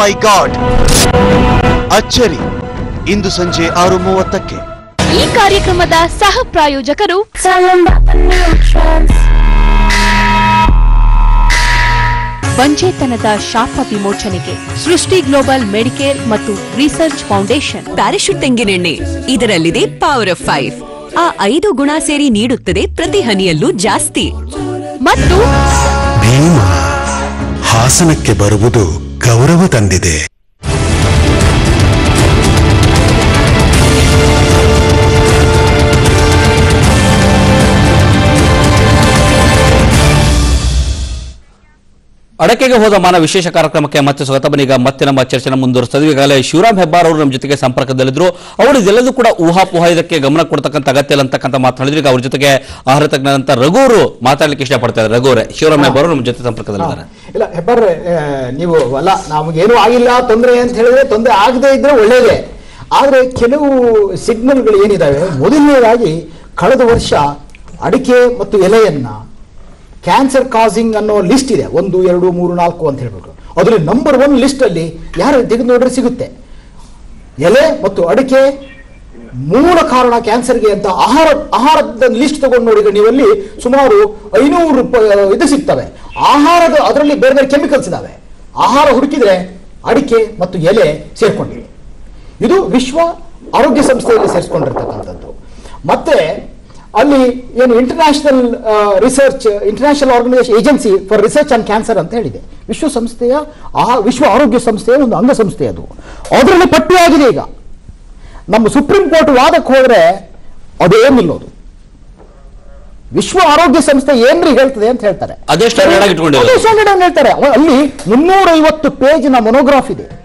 ಮೈ god ಅಚ್ಚರಿ. ಇಂದು ಸಂಜೆ ಆರು ಮೂವತ್ತಕ್ಕೆ. ಈ ಕಾರ್ಯಕ್ರಮದ ಸಹ ಪ್ರಾಯೋಜಕರು ಬಂಜೇತನದ ಶಾಪ ವಿಮೋಚನೆಗೆ ಸೃಷ್ಟಿ ಗ್ಲೋಬಲ್ ಮೆಡಿಕೇರ್ ಮತ್ತು ರಿಸರ್ಚ್ ಫೌಂಡೇಶನ್. ಪ್ಯಾರಾಶೂಟ್ ತೆಂಗಿನೆಣ್ಣೆ. ಇದರಲ್ಲಿದೆ ಪವರ್ ಆಫ್ ಫೈವ್ ಆ ಐದು ಗುಣ ಸೇರಿ ನೀಡುತ್ತದೆ ಪ್ರತಿ ಹನಿಯಲ್ಲೂ ಜಾಸ್ತಿ. ಮತ್ತು ಭೀಮ ಹಾಸನಕ್ಕೆ ಬರುವುದು ಗೌರವ ತಂದಿದೆ ಅಡಕೆಗೆ ಹೋದ ಮಾನ ವಿಶೇಷ ಕಾರ್ಯಕ್ರಮಕ್ಕೆ ಮತ್ತೆ ಸ್ವಾಗತ. ಬನ್ನೀಗ ಮತ್ತೆ ನಮ್ಮ ಚರ್ಚೆನ ಮುಂದುವರಿಸ್ತದೆ ಈಗಾಗಲೇ ಶಿವರಾಮ್ ಹೆಬ್ಬಾರ್ ಅವರು ನಮ್ಮ ಜೊತೆಗೆ ಸಂಪರ್ಕದಲ್ಲಿದ್ದರು ಅವರು ಇದೆಲ್ಲದೂ ಕೂಡ ಊಹಾಪೋಹ ಇದಕ್ಕೆ ಗಮನ ಕೊಡ್ತಕ್ಕಂಥ ಅಗತ್ಯ ಇಲ್ಲ ಅಂತಕ್ಕಂಥ ಮಾತನಾಡಿದ್ರು. ಈಗ ಅವ್ರ ಜೊತೆಗೆ ಆಹಾರ ತಜ್ಞರಂತ ರಘುವರು ಮಾತಾಡ್ಲಿಕ್ಕೆ ಇಷ್ಟಪಡ್ತಾರೆ ರಘುವರೇ ಶಿವರಾಮ್ ಹೆಬ್ಬಾರ್ ನಮ್ಮ ಜೊತೆ ಸಂಪರ್ಕದಲ್ಲಿದ್ದಾರೆ. ಇಲ್ಲ ಹೆಬ್ಬಾರ್ ನೀವು ಅಲ್ಲ ನಮಗೇನು ಆಗಿಲ್ಲ ತೊಂದರೆ ಅಂತ ಹೇಳಿದ್ರೆ ತೊಂದರೆ ಆಗದೇ ಇದ್ರೆ ಒಳ್ಳೇದೇ. ಆದ್ರೆ ಕೆಲವು ಸಿಗ್ನಲ್ಗಳು ಏನಿದಾವೆ? ಮೊದಲನೇದಾಗಿ ಕಳೆದ ವರ್ಷ ಅಡಿಕೆ ಮತ್ತು ಎಲೆಯನ್ನ ಕ್ಯಾನ್ಸರ್ ಕಾಸಿಂಗ್ ಅನ್ನೋ ಲಿಸ್ಟ್ ಇದೆ. ಒಂದು, ಎರಡು, ಮೂರು, ನಾಲ್ಕು ಅಂತ ಹೇಳ್ಬೇಕು ಅದರಲ್ಲಿ ನಂಬರ್ ಒನ್ ಲಿಸ್ಟ್ ಅಲ್ಲಿ ಯಾರು ತೆಗೆದು ನೋಡ್ರೆ ಸಿಗುತ್ತೆ? ಎಲೆ ಮತ್ತು ಅಡಿಕೆ ಮೂಲ ಕಾರಣ ಕ್ಯಾನ್ಸರ್ಗೆ ಅಂತ ಆಹಾರ, ಆಹಾರದ ಲಿಸ್ಟ್ ತಗೊಂಡು ನೋಡಿದ್ರೆ ನೀವಲ್ಲಿ ಸುಮಾರು ಐನೂರು ರೂಪಾಯಿ ಇದು ಸಿಗ್ತವೆ. ಆಹಾರದ, ಅದರಲ್ಲಿ ಬೇರೆ ಬೇರೆ ಕೆಮಿಕಲ್ಸ್ ಇದಾವೆ. ಆಹಾರ ಹುಡುಕಿದ್ರೆ ಅಡಿಕೆ ಮತ್ತು ಎಲೆ ಸೇರ್ಕೊಂಡಿವೆ ಇದು ವಿಶ್ವ ಆರೋಗ್ಯ ಸಂಸ್ಥೆಯಲ್ಲಿ ಸೇರಿಸ್ಕೊಂಡಿರ್ತಕ್ಕಂಥದ್ದು. ಮತ್ತೆ ಅಲ್ಲಿ ಏನು international research international organisation agency for research on cancer ಅಂತ ಹೇಳಿದೆ. ವಿಶ್ವಸಂಸ್ಥೆಯ ಆ ವಿಶ್ವ ಆರೋಗ್ಯ ಸಂಸ್ಥೆಯ ಒಂದು ಅಂಗಸಂಸ್ಥೆ ಅದು. ಅದರಲ್ಲಿ ಪಟ್ಟಿಯಾಗಿದೆ ಈಗ. ನಮ್ಮ ಸುಪ್ರೀಂ ಕೋರ್ಟ್ ವಾದಕ್ಕೆ ಹೋದ್ರೆ ಅದೇ ನಿಲ್ಲೋದು ವಿಶ್ವ ಆರೋಗ್ಯ ಸಂಸ್ಥೆ ಏನ್ರಿ ಹೇಳ್ತದೆ ಅಂತ ಹೇಳ್ತಾರೆ. ಹೇಳ್ತಾರೆ. ಅಲ್ಲಿ ಮುನ್ನೂರೈವತ್ತು ಪೇಜಿನ ಮೊನೋಗ್ರಾಫ್ ಇದೆ.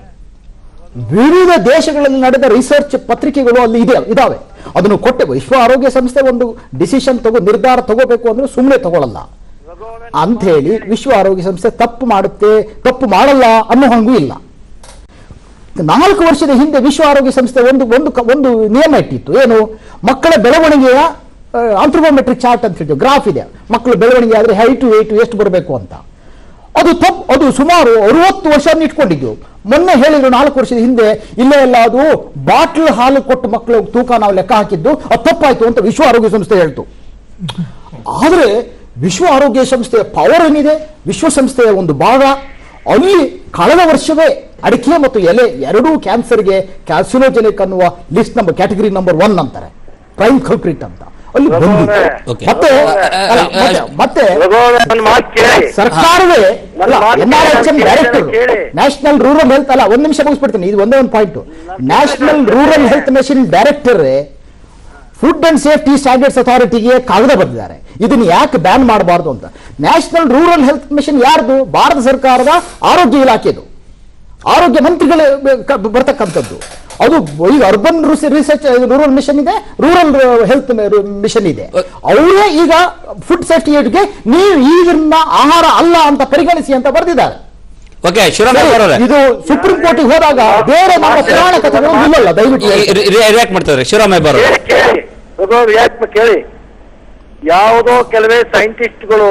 ವಿವಿಧ ದೇಶಗಳಲ್ಲಿ ನಡೆದ ರಿಸರ್ಚ್ ಪತ್ರಿಕೆಗಳು ಅಲ್ಲಿ ಇದೆ ಇದಾವೆ. ಅದನ್ನು ಕೊಟ್ಟೆ. ವಿಶ್ವ ಆರೋಗ್ಯ ಸಂಸ್ಥೆ ಒಂದು ಡಿಸಿಷನ್ ತಗೋ, ನಿರ್ಧಾರ ತಗೋಬೇಕು ಅಂದ್ರೆ ಸುಮ್ಮನೆ ತಗೊಳ್ಳಲ್ಲ ಅಂತ ಹೇಳಿ ವಿಶ್ವ ಆರೋಗ್ಯ ಸಂಸ್ಥೆ ತಪ್ಪು ಮಾಡುತ್ತೆ, ತಪ್ಪು ಮಾಡಲ್ಲ ಅನ್ನೋ ಹಂಗೂ ಇಲ್ಲ. ನಾಲ್ಕು ವರ್ಷದ ಹಿಂದೆ ವಿಶ್ವ ಆರೋಗ್ಯ ಸಂಸ್ಥೆ ಒಂದು ಒಂದು ಒಂದು ನಿಯಮ ಇಟ್ಟಿತ್ತು. ಏನು? ಮಕ್ಕಳ ಬೆಳವಣಿಗೆಯ ಆಂಥ್ರೋಮೆಟ್ರಿಕ್ ಚಾರ್ಟ್ ಅಂತ ಹೇಳ್ತೀವಿ ಗ್ರಾಫ್ ಇದೆ. ಮಕ್ಕಳು ಬೆಳವಣಿಗೆ ಆದರೆ ಹೈಟು ವೇಟು ಎಷ್ಟು ಬರಬೇಕು ಅಂತ. ಅದು ತಪ್ಪು, ಅದು ಸುಮಾರು ಅರುವತ್ತು ವರ್ಷ ಇಟ್ಕೊಂಡಿದ್ದು ಮೊನ್ನೆ ಹೇಳಿದ್ರು ನಾಲ್ಕು ವರ್ಷದ ಹಿಂದೆ, ಇಲ್ಲೇ ಎಲ್ಲ ಅದು ಬಾಟ್ಲ್ ಹಾಲು ಕೊಟ್ಟು ಮಕ್ಕಳು ತೂಕ ನಾವು ಲೆಕ್ಕ ಹಾಕಿದ್ದು, ಅದು ತಪ್ಪಾಯ್ತು ಅಂತ ವಿಶ್ವ ಆರೋಗ್ಯ ಸಂಸ್ಥೆ ಹೇಳ್ತು. ಆದರೆ ವಿಶ್ವ ಆರೋಗ್ಯ ಸಂಸ್ಥೆಯ ಪವರ್ ಏನಿದೆ? ವಿಶ್ವಸಂಸ್ಥೆಯ ಒಂದು ಭಾಗ. ಅಲ್ಲಿ ಕಳೆದ ವರ್ಷವೇ ಅಡಿಕೆ ಮತ್ತು ಎಲೆ ಎರಡೂ ಕ್ಯಾನ್ಸರ್ಗೆ ಕ್ಯಾಲ್ಸಿನೋಜೆನಿಕ್ ಅನ್ನುವ list number category number one ಅಂತಾರೆ. ಪ್ರೈಮ್ ಕಲ್ಕ್ರೀಟ್ ಅಂತ. ಅಲ್ಲಿ ಬಂದಿದೆ Okay. ಮತ್ತೆ ಮತ್ತೆ- ಮತ್ತೆ ನನ್ನ ಮಾತು ಕೇಳಿ. ಸರ್ಕಾರವೇ ನನ್ನ ಮಾತು N R H M director national rural health ಅಲ್ಲ ಒಂದ್ ನಿಮಿಷ ಮುಗಿಸ್ಬಿಡ್ತೀನಿ ಇದು ಒಂದೇ ಒಂದು point national rural health mission director food and safety standards ಅಥಾರಿಟಿಗೆ ಕಾಗದ ಬರೆದಿದ್ದಾರೆ. ಇದನ್ನ ಯಾಕೆ ಬ್ಯಾನ್ ಮಾಡಬಾರ್ದು ಅಂತ. ನ್ಯಾಷನಲ್ ರೂರಲ್ ಹೆಲ್ತ್ ಮಿಷನ್ ಯಾರ್ದು? ಭಾರತ ಸರ್ಕಾರದ ಆರೋಗ್ಯ ಇಲಾಖೆದು. ಆರೋಗ್ಯ ಮಂತ್ರಿಗಳು ಬರ್ತಕ್ಕಂಥದ್ದು. ಅದು ಈಗ ಅರ್ಬನ್ ರಿಸರ್ಚ್ ರೂರಲ್ ಮಿಷನ್ ಇದೆ ರೂರಲ್ ಹೆಲ್ತ್ ಮಿಷನ್ ಇದೆ. ಅವರೇ ಈಗ ಫುಡ್ ಸೇಫ್ಟಿ ಏಡ್ಗೆ ನೀವು ಈಗಿನ ಆಹಾರ ಅಲ್ಲ ಅಂತ ಪರಿಗಣಿಸಿ ಅಂತ ಬರೆದಿದ್ದಾರೆ. ಇದು ಸುಪ್ರೀಂ ಕೋರ್ಟಿಗೆ ಹೋದಾಗ ಬೇರೆ ನಮ್ಮ ಪುರಾಣ ಕಥೆಗಳು ನಿಲ್ಲಲ್ಲ ದಯವಿಟ್ಟು ರಿಯಾಕ್ಟ್ ಮಾಡ್ತಾರೆ ಶಿವರಾಮಯ್ಯ ಹೆಬ್ಬಾರ್ ರಿಯಾಕ್ಟ್ ಕೇಳಿ ಯಾವುದೋ ಕೆಲವೇ ಸೈಂಟಿಸ್ಟ್ಗಳು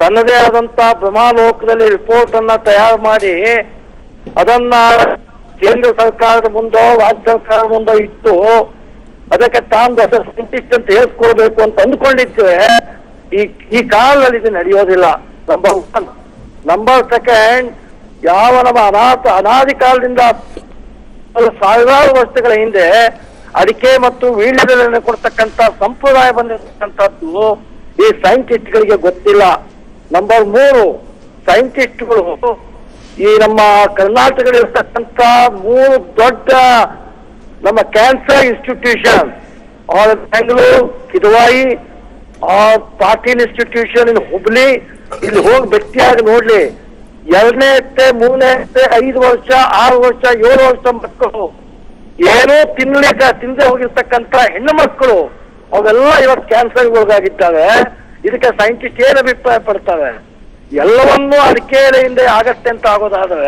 ತನ್ನದೇ ಆದಂತ ಬ್ರಹ್ಮಾಲೋಕದಲ್ಲಿ ರಿಪೋರ್ಟ್ ಅನ್ನ ತಯಾರು ಮಾಡಿ ಅದನ್ನ ಕೇಂದ್ರ ಸರ್ಕಾರದ ಮುಂದೋ, ರಾಜ್ಯ ಸರ್ಕಾರದ ಮುಂದೋ ಇತ್ತು, ಅದಕ್ಕೆ ತಾಂದು ಹೊಸ ಸೈಂಟಿಸ್ಟ್ ಅಂತ ಹೇಳ್ಕೊಳ್ಬೇಕು ಅಂತ ಅಂದ್ಕೊಂಡಿದ್ರೆ ಈ ಈ ಕಾಲದಲ್ಲಿ ಇದು ನಡೆಯೋದಿಲ್ಲ. ನಂಬರ್ ಒನ್ ನಂಬರ್ ಸೆಕೆಂಡ್ ಯಾವ ನಮ್ಮ ಅನಾಥ, ಅನಾದಿ ಕಾಲದಿಂದ ಸಾವಿರಾರು ವರ್ಷಗಳ ಹಿಂದೆ ಅಡಿಕೆ ಮತ್ತು ವೀಳ್ಯದೆಲೆಯನ್ನು ಕೊಡ್ತಕ್ಕಂತ ಸಂಪ್ರದಾಯ ಬಂದಿರತಕ್ಕಂಥದ್ದು ಈ ಸೈಂಟಿಸ್ಟ್ಗಳಿಗೆ ಗೊತ್ತಿಲ್ಲ. ನಂಬರ್ ಮೂರು ಸೈಂಟಿಸ್ಟ್ಗಳು ಈ ನಮ್ಮ ಕರ್ನಾಟಕದಲ್ಲಿರ್ತಕ್ಕಂಥ ಮೂರು ದೊಡ್ಡ ನಮ್ಮ cancer institution R Bengaluru Kidwai R Patil institution in Hubli ಇಲ್ಲಿ ಹೋಗಿ ಭೇಟಿಯಾಗಿ ನೋಡ್ಲಿ, ಎರಡನೇ ಎತ್ತೆ ಮೂರನೇ ಎತ್ತೆ ಐದು ವರ್ಷ, ಆರು ವರ್ಷ, ಏಳು ವರ್ಷ ಮಕ್ಕಳು, ಏನೋ ತಿನ್ಲಿಕ್ಕೆ ತಿಂದೆ ಹೋಗಿರ್ತಕ್ಕಂಥ ಹೆಣ್ಣು ಮಕ್ಕಳು, ಅವೆಲ್ಲ ಇವತ್ತು ಕ್ಯಾನ್ಸರ್ ಒಳಗಾಗಿದ್ದಾವೆ. ಇದಕ್ಕೆ ಸೈಂಟಿಸ್ಟ್ ಏನು ಅಭಿಪ್ರಾಯ ಪಡ್ತಾರೆ ಎಲ್ಲವನ್ನೂ ಅಡಿಕೆ ಎಲೆಯಿಂದ ಆಗತ್ತೆ ಅಂತ ಆಗೋದಾದ್ರೆ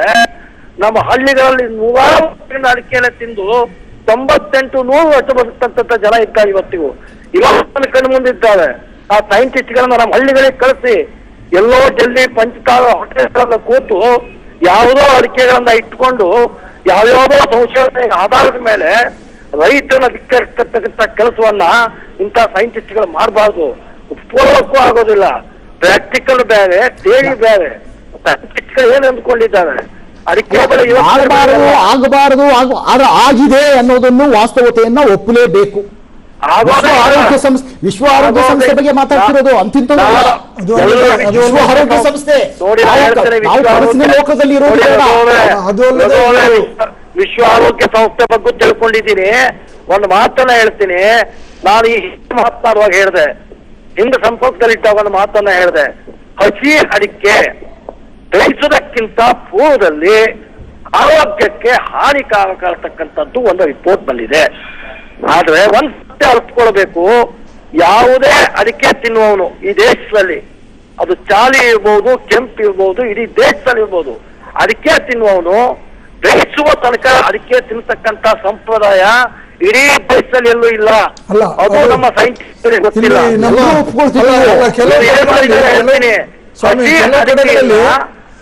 ನಮ್ಮ ಹಳ್ಳಿಗಳಲ್ಲಿ ನೂರಾರು ವರ್ಷದಿಂದ ಅಡಿಕೆ ಎಲೆ ತಿಂದು ತೊಂಬತ್ತೆಂಟು ನೂರು ವರ್ಷ ಬದುಕಂತ ಜನ ಇದ್ದಾರೆ ಇವತ್ತಿಗೂ. ಇವತ್ತು ಕಣ್ಣು ಮುಂದಿದ್ದಾರೆ. ಆ ಸೈಂಟಿಸ್ಟ್ಗಳನ್ನ ನಮ್ಮ ಹಳ್ಳಿಗಳಿಗೆ ಕಳಿಸಿ. ಎಲ್ಲೋ ಜಲ್ಲಿ ಪಂಚತಾರ ಹೋಟೆಲ್ಗಳನ್ನ ಕೂತು ಯಾವುದೋ ಅಡಿಕೆಗಳನ್ನ ಇಟ್ಕೊಂಡು ಯಾವ್ಯಾವುದೋ ಸಂಶೋಧನೆ ಆಧಾರದ ಮೇಲೆ ರೈತನ ಧಿಕ್ಕರಿಸ್ತಕ್ಕಂಥ ಕೆಲಸವನ್ನ ಇಂಥ ಸೈಂಟಿಸ್ಟ್ಗಳು ಮಾಡಬಾರ್ದು. ಪೂರ್ವಕ್ಕೂ ಆಗೋದಿಲ್ಲ. ಪ್ರಾಕ್ಟಿಕಲ್ ಬೇರೆ ಥಿಯರಿ ಬೇರೆ. ಪ್ರಾಕ್ಟಿಕಲ್ ಏನ್ ಅಂದ್ಕೊಂಡಿದ್ದಾರೆ ಅದಕ್ಕೆ ಆಗಬಾರದು ಆಗಬಾರದು ಆಗ ಆದ್ರೆ ಆಗಿದೆ ಅನ್ನೋದನ್ನು ವಾಸ್ತವತೆಯನ್ನ ಒಪ್ಪಲೇಬೇಕು. ಆರೋಗ್ಯ ಸಂಸ್ಥೆ ವಿಶ್ವ ಆರೋಗ್ಯ ಸಂಸ್ಥೆ ಬಗ್ಗೆ ಮಾತಾಡ್ತಿರೋದು ಅದು ವಿಶ್ವ ಆರೋಗ್ಯ ಸಂಸ್ಥೆ. ನಾವು ಕನಸಿನ ಲೋಕದಲ್ಲಿ ವಿಶ್ವ- ಆರೋಗ್ಯ ಸಂಸ್ಥೆ ಬಗ್ಗೆ ತಿಳ್ಕೊಂಡಿದ್ದೀನಿ. ಒಂದು ಮಾತನ್ನ ಹೇಳ್ತೀನಿ. ನಾನು ಈ ಮಾತಾಡುವಾಗ ಮಾತನಾಡುವಾಗ ಹೇಳಿದೆ. ಹಿಂದೆ ಸಂಪರ್ಕದಲ್ಲಿದ್ದಾಗ ಒಂದು ಮಾತನ್ನ ಹೇಳಿದೆ. ಹಸಿ ಅಡಿಕೆ ಬೇಯಿಸುವುದಕ್ಕಿಂತ ಪೂರ್ವದಲ್ಲಿ ಆರೋಗ್ಯಕ್ಕೆ ಹಾನಿಕಾರಕ ಇರ್ತಕ್ಕಂಥದ್ದು ಒಂದು ರಿಪೋರ್ಟ್ ಬಂದಿದೆ. ಆದ್ರೆ ಒಂದ್ ಸತ್ಯ ಅರ್ಥಕೊಳ್ಬೇಕು ಯಾವುದೇ ಅಡಿಕೆ ತಿನ್ನುವವನು ಈ ದೇಶದಲ್ಲಿ, ಅದು ಚಾಲಿ ಇರ್ಬೋದು, ಕೆಂಪು ಇರ್ಬೋದು, ಇಡೀ ದೇಶದಲ್ಲಿ ಇರ್ಬೋದು, ಅಡಿಕೆ ತಿನ್ನುವವನು ಬೇಯಿಸುವ ತನಕ ಅಡಿಕೆ ತಿನ್ನತಕ್ಕಂತ ಸಂಪ್ರದಾಯ ಇಡೀ ದೇಶದಲ್ಲಿ ಎಲ್ಲೂ ಇಲ್ಲ. ಅಲ್ಲ, ಅದು ನಮ್ಮ ಸೈಂಟಿಸ್ಟ್ ಗೊತ್ತಿಲ್ಲ.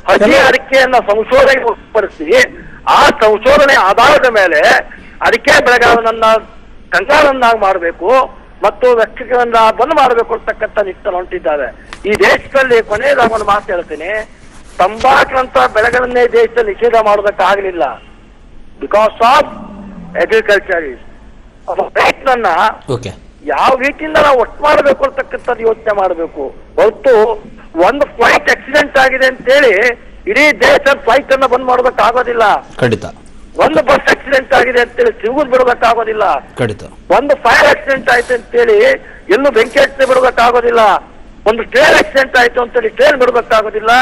ಹಸಿ ಅಡಿಕೆಯನ್ನ- ಸಂಶೋಧನೆ ಉತ್ಪಡಿಸಿ ಆ ಸಂಶೋಧನೆ ಆಧಾರದ ಮೇಲೆ ಅಡಿಕೆ ಬೆಳೆಗಾರನನ್ನ ಕಂಗಾಲನ್ನಾಗಿ ಮಾಡಬೇಕು ಮತ್ತು ವ್ಯಕ್ತಿಗಳನ್ನ ಬಂದ್ ಮಾಡಬೇಕು ಅಂತಕ್ಕಂಥ ನಿಟ್ಟನ್ನು ಹೊಂಟಿದ್ದಾರೆ. ಈ ದೇಶದಲ್ಲಿ ಕೊನೆಯದಾಗ ಒಂದು ಮಾತು ಹೇಳ್ತೀನಿ. ತಂಬಾಕಿನಂತ ಬೆಳೆಗಳನ್ನೇ ದೇಶದಲ್ಲಿ ನಿಷೇಧ ಮಾಡೋದಕ್ಕಾಗಲಿಲ್ಲ. ಬಿಕಾಸ್ ಆಫ್ ಅಗ್ರಿಕಲ್ಚರ್ ಓಕೆ ಯಾವ ರೀತಿಯಿಂದ ನಾವು ಒಟ್ಟು ಮಾಡಬೇಕು ಅಂತಕ್ಕಂಥದ್ದು ಯೋಚನೆ ಮಾಡಬೇಕು. ಹೊರತು ಒಂದು ಫ್ಲೈಟ್ ಆಕ್ಸಿಡೆಂಟ್ ಆಗಿದೆ ಅಂತ ಹೇಳಿ ಇಡೀ ದೇಶ ಫ್ಲೈಟ್ ಅನ್ನ ಬಂದ್ ಮಾಡಬೇಕಾಗೋದಿಲ್ಲ. ಖಂಡಿತ. ಒಂದು ಬಸ್ ಆಕ್ಸಿಡೆಂಟ್ ಆಗಿದೆ ಅಂತೇಳಿ ತಿರುಗುದು ಬಿಡೋದಕ್ಕಾಗೋದಿಲ್ಲ ಖಂಡಿತ. ಒಂದು ಫೈರ್ ಆಕ್ಸಿಡೆಂಟ್ ಆಯ್ತು ಅಂತೇಳಿ ಎಲ್ಲೂ ಬೆಂಕಿ ಹಚ್ಚಿ ಬಿಡೋದಕ್ಕಾಗೋದಿಲ್ಲ ಒಂದು ಟ್ರೈನ್ ಆಕ್ಸಿಡೆಂಟ್ ಆಯ್ತು ಅಂತೇಳಿ ಟ್ರೈನ್ ಬಿಡೋದಕ್ಕಾಗೋದಿಲ್ಲ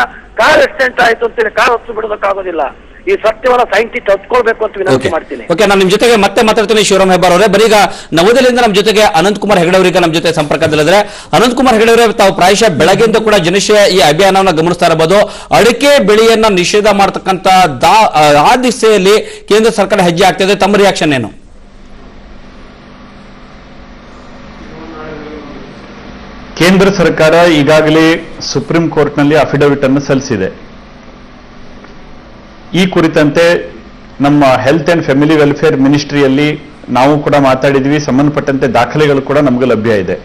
ಕಾರ್ ಆಕ್ಸಿಡೆಂಟ್ ಆಯ್ತು ಅಂತೇಳಿ ಕಾರ್ ಹೊತ್ತು ಬಿಡೋದಕ್ಕಾಗೋದಿಲ್ಲ ಈ ಸತ್ಯವನ್ನ ಸೈಂಟಿಸ್ಟ್ ಹಚ್ಕೊಳ್ಬೇಕು ಅಂತ ವಿನಂತಿ ಓಕೆ ಮಾಡ್ತೀನಿ. ಓಕೆ ನಾನು ನಿಮ್ ಜೊತೆಗೆ ಮತ್ತೆ ಮಾತಾಡ್ತೀನಿ ಶಿವರಾಮ್ ಹೆಬ್ಬಾರ್ ಅವರೇ. ಬರೀಗ ನವದೆಹಲಿಯಿಂದ ನಮ್ಮ ಜೊತೆಗೆ ಅನಂತ್ ಕುಮಾರ್ ಹೆಗಡೆ ಅವರಿಗೆ ನಮ್ಮ ಜೊತೆ ಸಂಪರ್ಕದಲ್ಲಿದ್ದಾರೆ ಅನಂತ್ ಕುಮಾರ್ ಹೆಗಡೆ ಅವರೇ ತಾವು ಪ್ರಾಯಶಃ ಬೆಳಗ್ಗೆಯಿಂದ ಕೂಡ ಜನಶಯ ಈ ಅಭಿಯಾನವನ್ನ ಗಮನಿಸ್ತಾ ಇರಬಹುದು. ಅಡಿಕೆ ಬೆಳೆಯನ್ನ ನಿಷೇಧ ಮಾಡತಕ್ಕಂತ ದಾ ಆ, ಆ ದಿಸೆಯಲ್ಲಿ ಕೇಂದ್ರ ಸರ್ಕಾರ ಹೆಜ್ಜೆ ಆಗ್ತಿದೆ ತಮ್ಮ ರಿಯಾಕ್ಷನ್ ಏನು? ಕೇಂದ್ರ ಸರ್ಕಾರ ಈಗಾಗಲೇ ಸುಪ್ರೀಂ ಕೋರ್ಟ್ನಲ್ಲಿ ಅಫಿಡವಿಟ್ ಅನ್ನು ಸಲ್ಲಿಸಿದೆ. ಈ ಕುರಿತಂತೆ ನಮ್ಮ ಹೆಲ್ತ್ ಅಂಡ್ ಫ್ಯಾಮಿಲಿ ವೆಲ್ಫೇರ್ ಮಿನಿಸ್ಟ್ರಿಯಲ್ಲಿ ನಾವು ಕೂಡ ಮಾತಾಡಿದ್ವಿ. ಸಂಬಂಧಪಟ್ಟಂತೆ ದಾಖಲೆಗಳು ಕೂಡ ನಮಗೆ ಲಭ್ಯ ಇದೆ.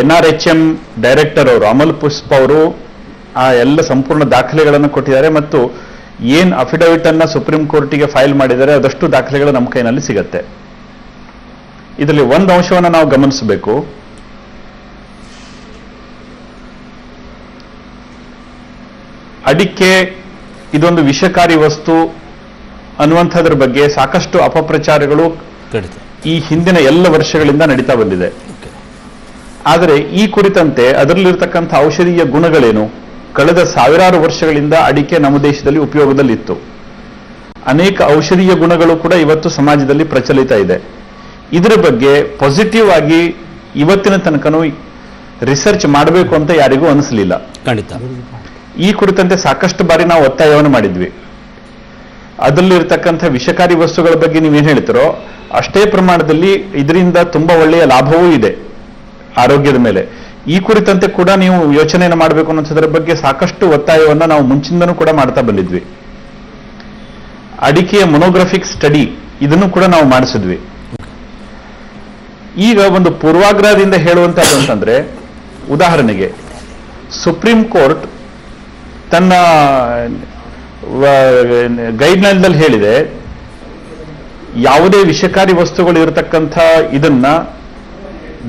ಎನ್ ಎಚ್ ಎಂ ಡೈರೆಕ್ಟರ್ ಅವರು ಅಮಲ್ ಪುಷ್ಪ ಅವರು ಆ ಎಲ್ಲ ಸಂಪೂರ್ಣ ದಾಖಲೆಗಳನ್ನು ಕೊಟ್ಟಿದ್ದಾರೆ ಮತ್ತು ಏನ್ ಅಫಿಡವಿಟ್ ಅನ್ನ ಸುಪ್ರೀಂ ಕೋರ್ಟಿಗೆ ಫೈಲ್ ಮಾಡಿದ್ದಾರೆ ಅದಷ್ಟು ದಾಖಲೆಗಳು ನಮ್ಮ ಕೈನಲ್ಲಿ ಸಿಗತ್ತೆ. ಇದರಲ್ಲಿ ಒಂದು ಅಂಶವನ್ನು ನಾವು ಗಮನಿಸಬೇಕು. ಅಡಿಕೆ ಇದೊಂದು ವಿಷಕಾರಿ ವಸ್ತು ಅನ್ನುವಂಥದ್ರ ಬಗ್ಗೆ ಸಾಕಷ್ಟು ಅಪಪ್ರಚಾರಗಳು ಈ ಹಿಂದಿನ ಎಲ್ಲ ವರ್ಷಗಳಿಂದ ನಡೀತಾ ಬಂದಿದೆ. ಆದರೆ ಈ ಕುರಿತಂತೆ ಅದರಲ್ಲಿರ್ತಕ್ಕಂಥ ಔಷಧೀಯ ಗುಣಗಳೇನು? ಕಳೆದ ಸಾವಿರಾರು ವರ್ಷಗಳಿಂದ ಅಡಿಕೆ ನಮ್ಮ ದೇಶದಲ್ಲಿ ಉಪಯೋಗದಲ್ಲಿತ್ತು. ಅನೇಕ ಔಷಧೀಯ ಗುಣಗಳು ಕೂಡ ಇವತ್ತು ಸಮಾಜದಲ್ಲಿ ಪ್ರಚಲಿತ ಇದೆ. ಇದರ ಬಗ್ಗೆ ಪಾಸಿಟಿವ್ ಆಗಿ ಇವತ್ತಿನ ತನಕನೂ ರಿಸರ್ಚ್ ಮಾಡಬೇಕು ಅಂತ ಯಾರಿಗೂ ಅನಿಸಲಿಲ್ಲ. ಖಂಡಿತ. ಈ ಕುರಿತಂತೆ ಸಾಕಷ್ಟು ಬಾರಿ ನಾವು ಒತ್ತಾಯವನ್ನು ಮಾಡಿದ್ವಿ. ಅದರಲ್ಲಿರ್ತಕ್ಕಂಥ ವಿಷಕಾರಿ ವಸ್ತುಗಳ ಬಗ್ಗೆ ನೀವೇನು ಹೇಳ್ತೀರೋ, ಅಷ್ಟೇ ಪ್ರಮಾಣದಲ್ಲಿ ಇದರಿಂದ ತುಂಬಾ ಒಳ್ಳೆಯ ಲಾಭವೂ ಇದೆ, ಆರೋಗ್ಯದ ಮೇಲೆ. ಈ ಕುರಿತಂತೆ ಕೂಡ ನೀವು ಯೋಚನೆಯನ್ನು ಮಾಡಬೇಕು ಅನ್ನೋದ್ರ ಬಗ್ಗೆ ಸಾಕಷ್ಟು ಒತ್ತಾಯವನ್ನ ನಾವು ಮುಂಚಿಂದನೂ ಕೂಡ ಮಾಡ್ತಾ ಬಂದಿದ್ವಿ. ಅಡಿಕೆಯ ಮೊನೋಗ್ರಫಿಕ್ ಸ್ಟಡಿ ಇದನ್ನು ಕೂಡ ನಾವು ಮಾಡಿಸಿದ್ವಿ. ಈಗ ಒಂದು ಪೂರ್ವಾಗ್ರಹದಿಂದ ಹೇಳುವಂತದ್ದು ಅಂತಂದ್ರೆ, ಉದಾಹರಣೆಗೆ ಸುಪ್ರೀಂ ಕೋರ್ಟ್ ತನ್ನ ಗೈಡ್ಲೈನ್ದಲ್ಲಿ ಹೇಳಿದೆ ಯಾವುದೇ ವಿಷಕಾರಿ ವಸ್ತುಗಳು ಇರತಕ್ಕಂಥ ಇದನ್ನ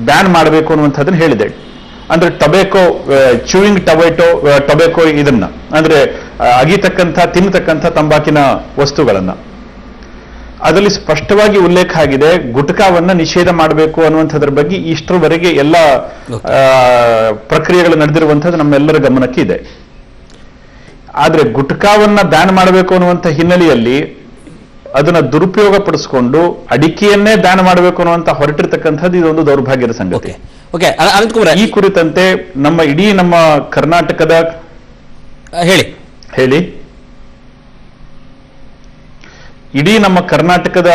ಬ್ಯಾನ್ ಮಾಡಬೇಕು ಅನ್ನುವಂಥದ್ದನ್ನು ಹೇಳಿದೆ. ಅಂದ್ರೆ ಟೊಬೆಕೊ ಚೂಯಿಂಗ್ ಟೊಬೆಟೊ ಟೊಬೆಕೊ ಇದನ್ನ ಅಂದ್ರೆ ಅಗಿತಕ್ಕಂಥ ತಿನ್ನತಕ್ಕಂಥ ತಂಬಾಕಿನ ವಸ್ತುಗಳನ್ನ. ಅದರಲ್ಲಿ ಸ್ಪಷ್ಟವಾಗಿ ಉಲ್ಲೇಖ ಆಗಿದೆ ಗುಟ್ಕಾವನ್ನ ನಿಷೇಧ ಮಾಡಬೇಕು ಅನ್ನುವಂಥದ್ರ ಬಗ್ಗೆ ಇಷ್ಟರವರೆಗೆ ಎಲ್ಲ ಪ್ರಕ್ರಿಯೆಗಳು ನಡೆದಿರುವಂಥದ್ದು ನಮ್ಮೆಲ್ಲರ ಗಮನಕ್ಕೆ ಇದೆ ಆದ್ರೆ ಗುಟ್ಕಾವನ್ನ ಬ್ಯಾನ್ ಮಾಡಬೇಕು ಅನ್ನುವಂಥ ಹಿನ್ನೆಲೆಯಲ್ಲಿ ಅದನ್ನ ದುರುಪಯೋಗ ಪಡಿಸಿಕೊಂಡು ಅಡಿಕೆಯನ್ನೇ ಬ್ಯಾನ್ ಮಾಡಬೇಕು ಅನ್ನುವಂತ ಹೊರಟಿರ್ತಕ್ಕಂಥದ್ದು ಇದೊಂದು ದೌರ್ಭಾಗ್ಯದ ಸಂಗತಿ. ಓಕೆ. ಈ ಕುರಿತಂತೆ ನಮ್ಮ ಇಡೀ ನಮ್ಮ ಕರ್ನಾಟಕದ ಹೇಳಿ. ಹೇಳಿ. ಇಡೀ ನಮ್ಮ ಕರ್ನಾಟಕದ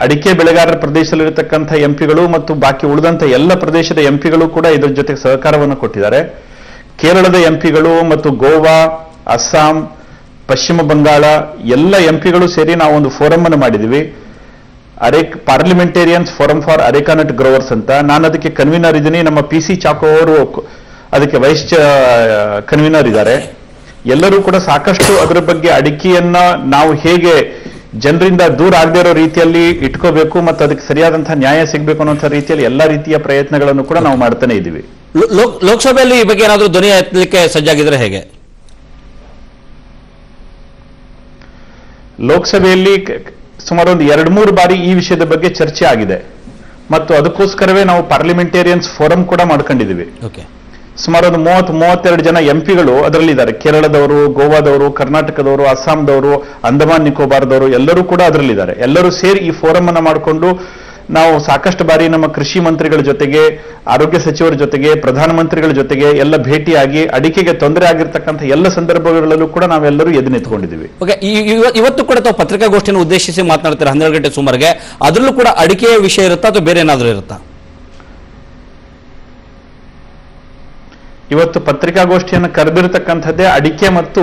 ಅಡಿಕೆ ಬೆಳೆಗಾರರ ಪ್ರದೇಶದಲ್ಲಿರತಕ್ಕಂಥ ಎಂಪಿಗಳು ಮತ್ತು ಬಾಕಿ ಉಳಿದಂತ ಎಲ್ಲ ಪ್ರದೇಶದ ಎಂಪಿಗಳು ಕೂಡ ಇದರ ಜೊತೆಗೆ ಸಹಕಾರವನ್ನು ಕೊಟ್ಟಿದ್ದಾರೆ. ಕೇರಳದ ಎಂಪಿಗಳು ಮತ್ತು ಗೋವಾ ಅಸ್ಸಾಂ, ಪಶ್ಚಿಮ ಬಂಗಾಳ, ಎಲ್ಲ ಎಂ ಪಿಗಳು ಸೇರಿ ನಾವು ಒಂದು ಫೋರಮ್ ಅನ್ನು ಮಾಡಿದ್ವಿ. Areca parliamentarians forum for arecanut growers ಅಂತ. ನಾನು ಅದಕ್ಕೆ ಕನ್ವೀನರ್ ಇದ್ದೀನಿ. ನಮ್ಮ ಪಿ ಸಿ ಚಾಕೋ ಅವರು ಅದಕ್ಕೆ ವೈಸ್ ಕನ್ವೀನರ್ ಇದ್ದಾರೆ. ಎಲ್ಲರೂ ಕೂಡ ಸಾಕಷ್ಟು ಅದರ ಬಗ್ಗೆ ಅಡಿಕೆಯನ್ನ ನಾವು ಹೇಗೆ ಜನರಿಂದ ದೂರ ಆಗದೇ ಇರೋ ರೀತಿಯಲ್ಲಿ ಇಟ್ಕೋಬೇಕು ಮತ್ತು ಅದಕ್ಕೆ ಸರಿಯಾದಂತಹ ನ್ಯಾಯ ಸಿಗಬೇಕು ಅನ್ನೋಂಥ ರೀತಿಯಲ್ಲಿ ಎಲ್ಲಾ ರೀತಿಯ ಪ್ರಯತ್ನಗಳನ್ನು ಕೂಡ ನಾವು ಮಾಡ್ತಾನೆ ಇದ್ದೀವಿ. ಲೋಕಸಭೆಯಲ್ಲಿ ಈ ಬಗ್ಗೆ ಏನಾದರೂ ಧ್ವನಿ ಎತ್ತಲಿಕ್ಕೆ ಸಜ್ಜಾಗಿದ್ರೆ ಹೇಗೆ? ಲೋಕಸಭೆಯಲ್ಲಿ ಸುಮಾರು ಒಂದು ಎರಡು ಮೂರು ಬಾರಿ ಈ ವಿಷಯದ ಬಗ್ಗೆ ಚರ್ಚೆ ಆಗಿದೆ. ಮತ್ತು ಅದಕ್ಕೋಸ್ಕರವೇ ನಾವು ಪಾರ್ಲಿಮೆಂಟೇರಿಯನ್ಸ್ ಫೋರಂ ಕೂಡ ಮಾಡ್ಕೊಂಡಿದ್ದೀವಿ. ಓಕೆ ಸುಮಾರು ಒಂದು ಮೂವತ್ತು ಮೂವತ್ತೆರಡು ಜನ ಎಂಪಿಗಳು ಅದರಲ್ಲಿದ್ದಾರೆ. ಕೇರಳದವರು ಗೋವಾದವರು ಕರ್ನಾಟಕದವರು ಅಸ್ಸಾಂದವರು ಅಂಡಮಾನ್ ನಿಕೋಬಾರ್ದವರು ಎಲ್ಲರೂ ಕೂಡ ಅದರಲ್ಲಿದ್ದಾರೆ. ಎಲ್ಲರೂ ಸೇರಿ ಈ ಫೋರಂ ಅನ್ನು ಮಾಡಿಕೊಂಡು ನಾವು ಸಾಕಷ್ಟು ಬಾರಿ ನಮ್ಮ ಕೃಷಿ ಮಂತ್ರಿಗಳ ಜೊತೆಗೆ ಆರೋಗ್ಯ ಸಚಿವರ ಜೊತೆಗೆ ಪ್ರಧಾನಮಂತ್ರಿಗಳ ಜೊತೆಗೆ ಎಲ್ಲ ಭೇಟಿಯಾಗಿ ಅಡಿಕೆಗೆ ತೊಂದರೆ ಆಗಿರ್ತಕ್ಕಂಥ ಎಲ್ಲ ಸಂದರ್ಭಗಳಲ್ಲೂ ಕೂಡ ನಾವೆಲ್ಲರೂ ಎದು ನಿಂತ್ಕೊಂಡಿದ್ದೀವಿ. ಓಕೆ ಇವತ್ತು ಕೂಡ ತಾವು ಪತ್ರಿಕಾಗೋಷ್ಠಿಯನ್ನು ಉದ್ದೇಶಿಸಿ ಮಾತನಾಡ್ತಾರೆ? ಹನ್ನೆರಡು ಗಂಟೆ ಸುಮಾರಿಗೆ. ಅದರಲ್ಲೂ ಕೂಡ ಅಡಿಕೆಯ ವಿಷಯ ಇರುತ್ತಾ ಅಥವಾ ಬೇರೆ ಏನಾದರೂ ಇರುತ್ತಾ? ಇವತ್ತು ಪತ್ರಿಕಾಗೋಷ್ಠಿಯನ್ನು ಕರೆದಿರತಕ್ಕಂಥದ್ದೇ ಅಡಿಕೆ ಮತ್ತು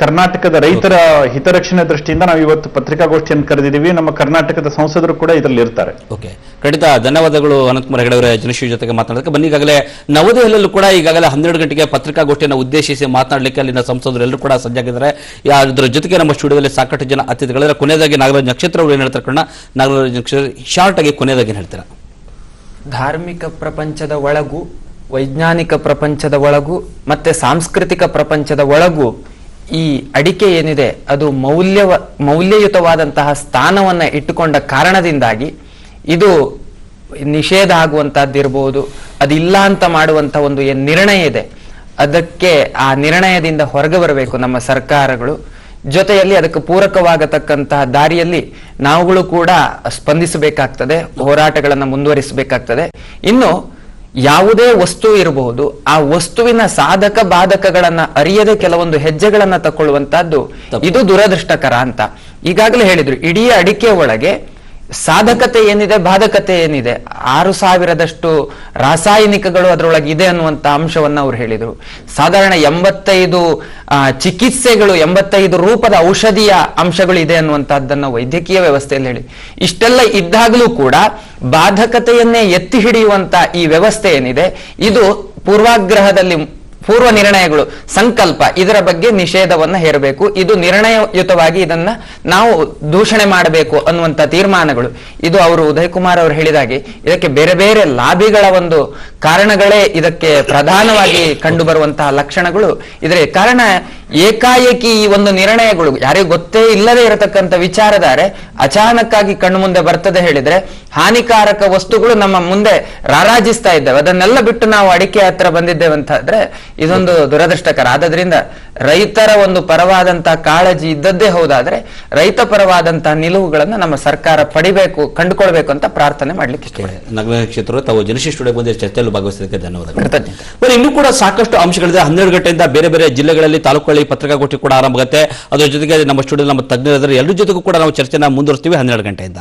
ಕರ್ನಾಟಕದ ರೈತರ ಹಿತರಕ್ಷಣೆ ದೃಷ್ಟಿಯಿಂದ ನಾವು ಇವತ್ತು ಪತ್ರಿಕಾಗೋಷ್ಠಿಯನ್ನು ಕರೆದಿದ್ದೀವಿ. ನಮ್ಮ ಕರ್ನಾಟಕದ ಸಂಸದರು ಕೂಡ ಇದರಲ್ಲಿ ಇರ್ತಾರೆ. ಓಕೆ. ಖಂಡಿತ ಧನ್ಯವಾದಗಳು ಅನಂತಕುಮಾರ್ ಹೆಗಡೆ ಅವರ ಜನಶ್ರೀ ಜೊತೆಗೆ ಮಾತನಾಡೋದಕ್ಕೆ. ಬನ್ನಿ ಈಗಾಗಲೇ ನವದೆಹಲಿಯಲ್ಲೂ ಕೂಡ ಈಗಾಗಲೇ ಹನ್ನೆರಡು ಗಂಟೆಗೆ ಪತ್ರಿಕಾಗೋಷ್ಠಿಯನ್ನು ಉದ್ದೇಶಿಸಿ ಮಾತನಾಡಲಿಕ್ಕೆ ಅಲ್ಲಿನ ಸಂಸದರು ಎಲ್ಲರೂ ಕೂಡ ಸಜ್ಜಾಗಿದ್ದಾರೆ. ಯಾ- ಅದರ ಜೊತೆಗೆ ನಮ್ಮ ಸ್ಟುಡಿಯೋದಲ್ಲಿ ಸಾಕಷ್ಟು ಜನ ಅತಿಥಿಗಳಿದ್ದಾರೆ. ಕೊನೆಯದಾಗಿ ನಾಗರಾಜ್ ನಕ್ಷತ್ರ ಅವರು ಏನು ಹೇಳ್ತಾರೆ ಕಣ್ಣ? ನಾಗರಾಜ್ ನಕ್ಷತ್ರ ಶಾರ್ಟ್ ಆಗಿ ಕೊನೆಯದಾಗಿ ಏನು ಹೇಳ್ತೀರಾ? ಧಾರ್ಮಿಕ ಪ್ರಪಂಚದ ಒಳಗೂ ವೈಜ್ಞಾನಿಕ ಪ್ರಪಂಚದ ಒಳಗೂ ಮತ್ತೆ ಸಾಂಸ್ಕೃತಿಕ ಪ್ರಪಂಚದ ಒಳಗೂ ಈ ಅಡಿಕೆ ಏನಿದೆ, ಅದು ಮೌಲ್ಯವ, ಮೌಲ್ಯಯುತವಾದಂತಹ ಸ್ಥಾನವನ್ನ ಇಟ್ಟುಕೊಂಡ ಕಾರಣದಿಂದಾಗಿ ಇದು ನಿಷೇಧ ಆಗುವಂತಹದ್ದಿರಬಹುದು ಅದಿಲ್ಲ ಅಂತ ಮಾಡುವಂತ ಒಂದು ಏನ್ ನಿರ್ಣಯ ಇದೆ. ಅದಕ್ಕೆ ಆ ನಿರ್ಣಯದಿಂದ ಹೊರಗೆ ಬರಬೇಕು ನಮ್ಮ ಸರ್ಕಾರಗಳು. ಜೊತೆಯಲ್ಲಿ ಅದಕ್ಕೆ ಪೂರಕವಾಗತಕ್ಕಂತಹ ದಾರಿಯಲ್ಲಿ ನಾವುಗಳು ಕೂಡ ಸ್ಪಂದಿಸಬೇಕಾಗ್ತದೆ, ಹೋರಾಟಗಳನ್ನು ಮುಂದುವರಿಸಬೇಕಾಗ್ತದೆ. ಇನ್ನು ಯಾವುದೇ ವಸ್ತು ಇರಬಹುದು ಆ ವಸ್ತುವಿನ ಸಾಧಕ ಬಾಧಕಗಳನ್ನ ಅರಿಯದೆ ಕೆಲವೊಂದು ಹೆಜ್ಜೆಗಳನ್ನ ತಕೊಳ್ಳುವಂತಹದ್ದು ಇದು ದುರದೃಷ್ಟಕರ ಅಂತ. ಈಗಾಗಲೇ ಹೇಳಿದ್ರು ಇಡೀ ಅಡಿಕೆ ಒಳಗೆ ಸಾಧಕತೆ ಏನಿದೆ, ಬಾಧಕತೆ ಏನಿದೆ, ಆರು ಸಾವಿರದಷ್ಟು ರಾಸಾಯನಿಕಗಳು ಅದರೊಳಗೆ ಇದೆ ಅನ್ನುವಂಥ ಅಂಶವನ್ನು ಅವ್ರು ಹೇಳಿದರು. ಸಾಧಾರಣ ಎಂಬತ್ತೈದು ಚಿಕಿತ್ಸೆಗಳು, ಎಂಬತ್ತೈದು ರೂಪದ ಔಷಧಿಯ ಅಂಶಗಳು ಇದೆ ಅನ್ನುವಂಥದ್ದನ್ನು ವೈದ್ಯಕೀಯ ವ್ಯವಸ್ಥೆಯಲ್ಲಿ ಹೇಳಿ. ಇಷ್ಟೆಲ್ಲ ಇದ್ದಾಗಲೂ ಕೂಡ ಬಾಧಕತೆಯನ್ನೇ ಎತ್ತಿ ಹಿಡಿಯುವಂಥ ಈ ವ್ಯವಸ್ಥೆ ಏನಿದೆ, ಇದು ಪೂರ್ವಾಗ್ರಹದಲ್ಲಿ ಪೂರ್ವ ನಿರ್ಣಯಗಳು, ಸಂಕಲ್ಪ, ಇದರ ಬಗ್ಗೆ ನಿಷೇಧವನ್ನ ಹೇರಬೇಕು. ಇದು ನಿರ್ಣಯಯುತವಾಗಿ ಇದನ್ನ ನಾವು ದೂಷಣೆ ಮಾಡಬೇಕು ಅನ್ನುವಂತ ತೀರ್ಮಾನಗಳು. ಇದು ಅವರು ಉದಯ್ ಕುಮಾರ್ ಅವರು ಹೇಳಿದಾಗೆ ಇದಕ್ಕೆ ಬೇರೆ ಬೇರೆ ಲಾಭಿಗಳ ಒಂದು ಕಾರಣಗಳೇ ಇದಕ್ಕೆ ಪ್ರಧಾನವಾಗಿ ಕಂಡು ಬರುವಂತಹ ಲಕ್ಷಣಗಳು. ಇದರ ಕಾರಣ ಏಕಾಏಕಿ ಈ ಒಂದು ನಿರ್ಣಯಗಳು ಯಾರಿಗೂ ಗೊತ್ತೇ ಇಲ್ಲದೆ ಇರತಕ್ಕಂಥ ವಿಚಾರಧಾರೆ ಅಚಾನಕ್ಕಾಗಿ ಕಣ್ಣು ಮುಂದೆ ಬರ್ತದೆ ಹೇಳಿದ್ರೆ ಹಾನಿಕಾರಕ ವಸ್ತುಗಳು ನಮ್ಮ ಮುಂದೆ ರಾರಾಜಿಸ್ತಾ ಇದ್ದೇವೆ. ಅದನ್ನೆಲ್ಲ ಬಿಟ್ಟು ನಾವು ಅಡಿಕೆ ಹತ್ರ ಬಂದಿದ್ದೇವೆ ಅಂತ ಆದ್ರೆ ಇದೊಂದು ದುರದೃಷ್ಟಕರ. ಆದ್ದರಿಂದ ರೈತರ ಒಂದು ಪರವಾದಂತಹ ಕಾಳಜಿ ಇದ್ದದ್ದೇ ಹೌದಾದ್ರೆ ರೈತ ಪರವಾದಂತಹ ನಿಲುವುಗಳನ್ನ ನಮ್ಮ ಸರ್ಕಾರ ಪಡಿಬೇಕು ಕಂಡುಕೊಳ್ಬೇಕು ಅಂತ ಪ್ರಾರ್ಥನೆ ಮಾಡ್ಲಿಕ್ಕೆ ಇಷ್ಟಪಡ್ತೀನಿ ನಗರ ಕ್ಷೇತ್ರ ತಾವು ಜನಶ್ರೀ ಸ್ಟುಡಿಯೋ ಬಂದು ಚರ್ಚೆಯಲ್ಲಿ ಭಾಗವಹಿಸಿದ್ದಕ್ಕೆ ಧನ್ಯವಾದಗಳು. ಇನ್ನೂ ಕೂಡ ಸಾಕಷ್ಟು ಅಂಶಗಳಿದೆ. ಹನ್ನೆರಡು ಗಂಟೆಯಿಂದ ಬೇರೆ ಬೇರೆ ಜಿಲ್ಲೆಗಳಲ್ಲಿ ತಾಲೂಕುಗಳಲ್ಲಿ ಪತ್ರಿಕಾಗೋಷ್ಠಿ ಕೂಡ ಆರಂಭ ಆಗುತ್ತೆ. ಅದರ ಜೊತೆಗೆ ನಮ್ಮ ಸ್ಟುಡಿಯೋ ನಮ್ಮ ತಜ್ಞರಿದ್ದಾರೆ. ಎಲ್ಲರ ಜೊತೆಗೂ ಕೂಡ ನಾವು ಚರ್ಚೆನ ಮುಂದುವರಿಸ್ತೀವಿ ಹನ್ನೆರಡು ಗಂಟೆಯಿಂದ.